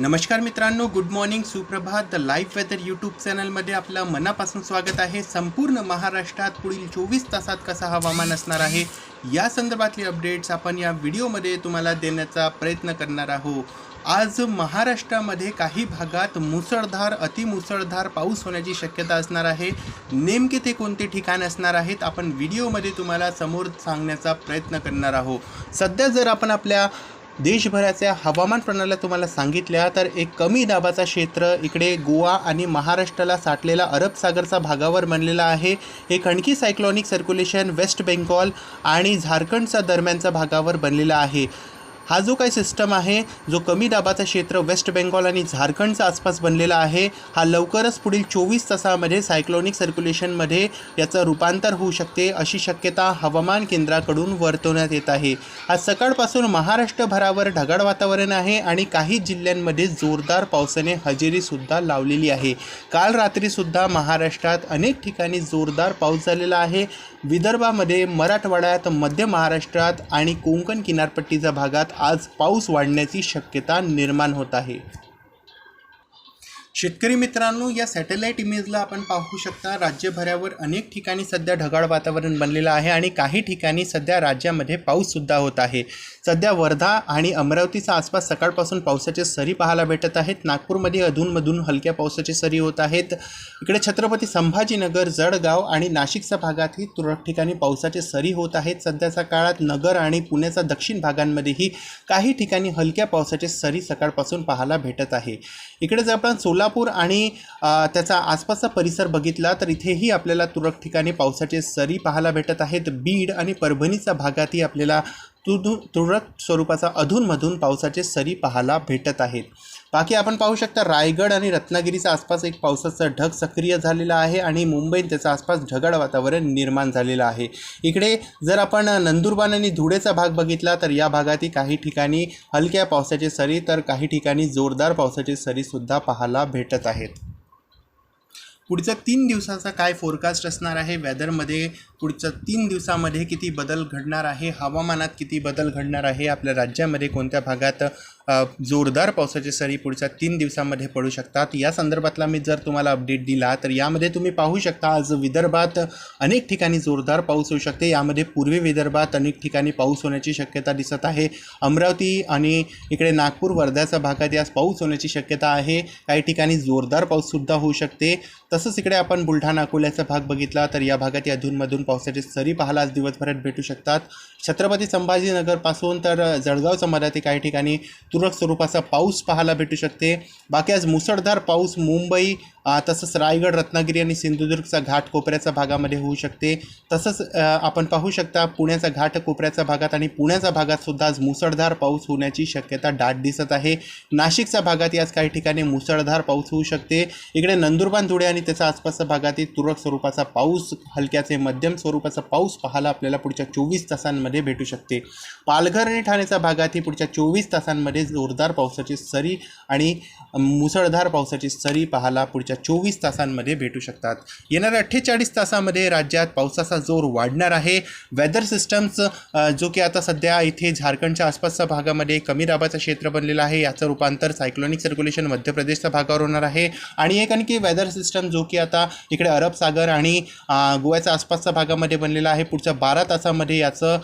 नमस्कार मित्रांनो good morning सुप्रभात. द लाईव्ह वेदर यूट्यूब चॅनलमध्ये आपलं मनापासून स्वागत आहे. संपूर्ण महाराष्ट्रात पुढील चोवीस तासात कसा हवामान असणार आहे या संदर्भातले अपडेट्स आपण या व्हिडिओमध्ये तुम्हाला देण्याचा प्रयत्न करणार आहोत. आज महाराष्ट्रामध्ये काही भागात मुसळधार अतिमुसळधार पाऊस होण्याची शक्यता असणार आहे. नेमके ते कोणते ठिकाण असणार आहेत आपण व्हिडिओमध्ये तुम्हाला समोर सांगण्याचा प्रयत्न करणार आहोत. सध्या जर आपण आपल्या देशभराच्या हवामान प्रणाल्या तुम्हाला सांगितल्या तर एक कमी दाबाचा क्षेत्र इकडे गोवा आणि महाराष्ट्राला साठलेला अरब सागरचा भागावर बनलेला आहे. एक आणखी सायक्लॉनिक सर्क्युलेशन वेस्ट बेंगॉल आणि झारखंडचा दरम्यानचा भागावर बनलेला आहे. हा जो काही सिस्टम आहे जो कमी दाबाचा क्षेत्र वेस्ट बेंगॉल आणि झारखंडचा आसपास बनलेला आहे हा लवकरच पुढील चोवीस तासामध्ये सायक्लोनिक सर्क्युलेशनमध्ये याचं रूपांतर होऊ शकते अशी शक्यता हवामान केंद्राकडून वर्तवण्यात येत आहे. आज सकाळपासून महाराष्ट्रभरावर ढगाळ वातावरण आहे आणि काही जिल्ह्यांमध्ये जोरदार पावसाने हजेरीसुद्धा लावलेली आहे. काल रात्रीसुद्धा महाराष्ट्रात अनेक ठिकाणी जोरदार पाऊस झालेला आहे. विदर्भामध्ये मराठवाड्यात मध्य महाराष्ट्रात आणि कोंकण किनारपट्टीच्या भागात आज पाऊस वाढण्याची शक्यता निर्माण होत आहे. शेतकरी मित्रांनो या सॅटेलाईट इमेजला आपण पाहू शकता राज्यभरावर अनेक ठिकाणी सध्या ढगाळ वातावरण बनलेलं आहे आणि काही ठिकाणी सध्या राज्यामध्ये पाऊससुद्धा होत आहे. सध्या वर्धा आणि अमरावतीचा आसपास सकाळपासून पावसाचे सरी पाहायला भेटत आहेत. नागपूरमध्ये अधूनमधून हलक्या पावसाचे सरी होत आहेत. इकडे छत्रपती संभाजीनगर जळगाव आणि नाशिकच्या भागातही तुरळक ठिकाणी पावसाचे सरी होत आहेत. सध्याच्या काळात नगर आणि पुण्याच्या दक्षिण भागांमध्येही काही ठिकाणी हलक्या पावसाचे सरी सकाळपासून पाहायला भेटत आहे. इकडे जर आपण सोला कोल्हापूर आणि त्याचा आसपासचा परिसर बघितला तर इथेही आपल्याला तुरळक ठिकाणी पावसाचे सरी पाहायला भेटत आहेत. बीड आणि परभणीच्या भागातही आपल्याला तुदु तुरळक स्वरूपाचा अधूनमधून पावसाचे सरी पाहायला भेटत आहेत. बाकी आपण पाहू शकता रायगड आणि रत्नागिरीच्या आसपास एक पावसाचा ढग सक्रिय झालेला आहे आणि मुंबईत त्याचा आसपास ढगाळ वातावरण निर्माण झालेलं आहे. इकडे जर आपण नंदुरबार आणि धुळेचा भाग बघितला तर या भागातही काही ठिकाणी हलक्या पावसाचे सरी तर काही ठिकाणी जोरदार पावसाचे सरीसुद्धा पाहायला भेटत आहेत. पुढच्या तीन दिवसाचा काय फोरकास्ट असणार आहे? वेदरमध्ये पुढच्या तीन दिवसामध्ये किती बदल घडणार आहे? हवामानात किती बदल घडणार आहे? आपल्या राज्यामध्ये कोणत्या भागात जोरदार पावसाचे सरी पुढच्या तीन दिवसांमध्ये पडू शकतात. या संदर्भातला मी जर तुम्हाला अपडेट दिला तर यामध्ये तुम्ही पाहू शकता आज विदर्भात अनेक ठिकाणी जोरदार पाऊस होऊ शकते. यामध्ये पूर्वी विदर्भात अनेक ठिकाणी पाऊस होण्याची शक्यता दिसत आहे. अमरावती आणि इकडे नागपूर वर्ध्याच्या भागात यास पाऊस होण्याची शक्यता आहे. काही ठिकाणी जोरदार पाऊससुद्धा होऊ शकते. तसंच इकडे आपण बुलढाणा अकोल्याचा भाग बघितला तर या भागात अधूनमधून पावसाचे सरी पाहायला आज दिवसभरात भेटू शकतात. छत्रपती संभाजीनगरपासून तर जळगाव समाजातील काही ठिकाणी तुरळक स्वरूपाचा पाऊस पाहायला भेटू शकते. बाकी आज मुसळधार पाऊस मुंबई तसंच रायगड रत्नागिरी आणि सिंधुदुर्गचा घाट कोपऱ्याच्या भागामध्ये होऊ शकते. तसंच आपण पाहू शकता पुण्याचा घाट कोपऱ्याच्या भागात आणि पुण्याच्या भागात सुद्धा आज मुसळधार पाऊस होण्याची शक्यता दाट दिसत आहे. नाशिकच्या भागात याच काही ठिकाणी मुसळधार पाऊस होऊ शकते. इकडे नंदुरबार धुळे आणि त्याच्या आसपासच्या भागातील तुरळक स्वरूपाचा पाऊस हलक्याचे मध्यम स्वरूपाचा पाऊस पाहायला आपल्याला पुढच्या चोवीस तासांमध्ये भेटू शकते. पालघर आणि ठाण्याच्या भागातही पुढच्या चोवीस तासांमध्ये जोरदार पावसाची सरी आणि मुसळधार पावसाची सरी पाहायला पुढच्या चोवीस तासांमध्ये भेटू शकतात. येणाऱ्या अठ्ठेचाळीस तासामध्ये राज्यात पावसाचा जोर वाढणार आहे. वेदर सिस्टम्स जो की आता सध्या इथे झारखंडच्या आसपासच्या भागामध्ये कमी दाबाचं क्षेत्र बनलेलं आहे याचं रूपांतर सायक्लोनिक सर्क्युलेशन मध्य प्रदेशच्या भागावर होणार आहे. आणि एक आणखी वेदर सिस्टम जो की आता इकडे अरब सागर आणि गोव्याच्या आसपासच्या भागामध्ये बनलेला आहे. पुढच्या बारा तासामध्ये याचं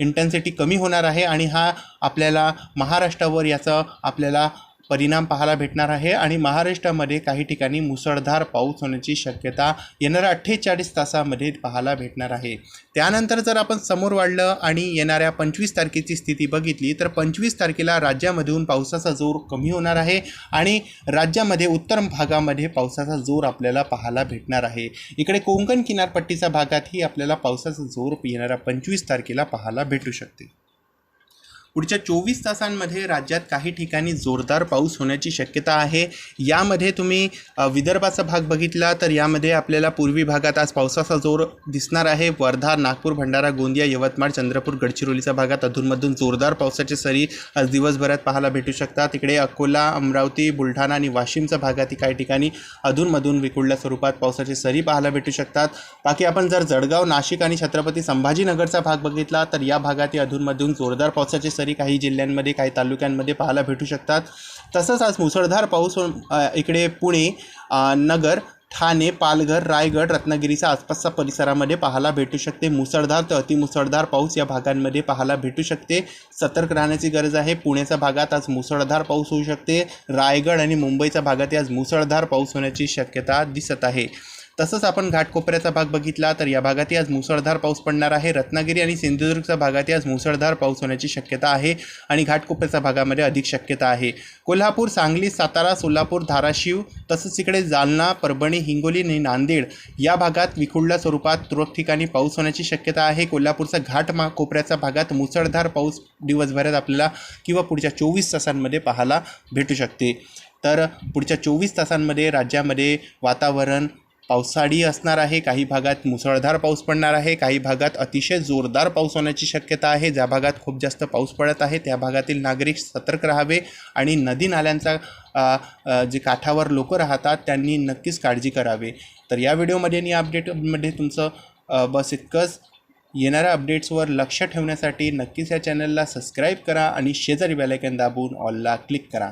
इंटेन्सिटी कमी होणार आहे आणि हा आपल्याला महाराष्ट्रावर याचा आपल्याला परिणाम पाहायला भेटणार आहे आणि महाराष्ट्रामध्ये काही ठिकाणी मुसळधार पाऊस होण्याची शक्यता येणाऱ्या अठ्ठेचाळीस तासामध्ये पाहायला भेटणार आहे. त्यानंतर जर आपण समोर वाढलं आणि येणाऱ्या पंचवीस तारखेची स्थिती बघितली तर पंचवीस तारखेला राज्यामधून पावसाचा जोर कमी होणार आहे आणि राज्यामध्ये उत्तर भागामध्ये पावसाचा जोर आपल्याला पाहायला भेटणार आहे. इकडे कोकण किनारपट्टीच्या भागातही आपल्याला पावसाचा जोर येणाऱ्या पंचवीस तारखेला पाहायला भेटू शकते. पुढच्या चोवीस तासांमध्ये राज्यात काही ठिकाणी जोरदार पाऊस होण्याची शक्यता आहे. यामध्ये तुम्ही विदर्भाचा भाग बघितला तर यामध्ये आपल्याला पूर्वी भागात आज पावसाचा जोर दिसणार आहे. वर्धा नागपूर भंडारा गोंदिया यवतमाळ चंद्रपूर गडचिरोलीच्या भागात अधूनमधून जोरदार पावसाचे सरी आज दिवसभरात पाहायला भेटू शकतात. इकडे अकोला अमरावती बुलढाणा आणि वाशिमच्या भागातही काही ठिकाणी अधूनमधून विकुळल्या स्वरूपात पावसाचे सरी पाहायला भेटू शकतात. बाकी आपण जर जळगाव नाशिक आणि छत्रपती संभाजीनगरचा भाग बघितला तर या भागातही अधूनमधून जोरदार पावसाचे सरी सरी काही जिल्ह्यांमध्ये काही तालुक्यांमध्ये पाहायला भेटू शकतात. तसंच आज मुसळधार पाऊस इकडे पुणे नगर ठाणे पालघर रायगड रत्नागिरीच्या आसपासच्या परिसरामध्ये पाहायला भेटू शकते. मुसळधार तर अतिमुसळधार पाऊस या भागांमध्ये पाहायला भेटू शकते. सतर्क राहण्याची गरज आहे. पुण्याच्या भागात आज मुसळधार पाऊस होऊ शकते. रायगड आणि मुंबईच्या भागात आज मुसळधार पाऊस होण्याची शक्यता दिसत आहे. तसंच आपण घाटकोपऱ्याचा भाग बघितला तर या भागातही आज मुसळधार पाऊस पडणार आहे. रत्नागिरी आणि सिंधुदुर्गच्या भागातही आज मुसळधार पाऊस होण्याची शक्यता आहे आणि घाटकोपऱ्याच्या भागामध्ये अधिक शक्यता आहे. कोल्हापूर सांगली सातारा सोलापूर धाराशिव तसंच इकडे जालना परभणी हिंगोली आणि नांदेड या भागात विखुरल्या स्वरूपात तुरळक ठिकाणी पाऊस होण्याची शक्यता आहे. कोल्हापूरचा घाट मा कोपऱ्याच्या भागात मुसळधार पाऊस दिवसभरात आपल्याला किंवा पुढच्या चोवीस तासांमध्ये पाहायला भेटू शकते. तर पुढच्या चोवीस तासांमध्ये राज्यामध्ये वातावरण पावसाळी असणार आहे काही भागात मुसळधार पाऊस पडणार आहे काही भागात अतिशय जोरदार पाऊस होण्याची शक्यता आहे. ज्या भागात खूप जास्त पाऊस पडत आहे त्या भागातील नागरिक सतर्क राहावे आणि नदी नाल्यांचा जे काठावर लोक राहतात त्यांनी नक्कीच काळजी करावे. तर या व्हिडिओमध्ये आणि अपडेटमध्ये तुमचं बस इतकंच. येणाऱ्या अपडेट्सवर लक्ष ठेवण्यासाठी नक्कीच या चॅनलला सबस्क्राईब करा आणि शेजारी बेलायकन दाबून ऑलला क्लिक करा.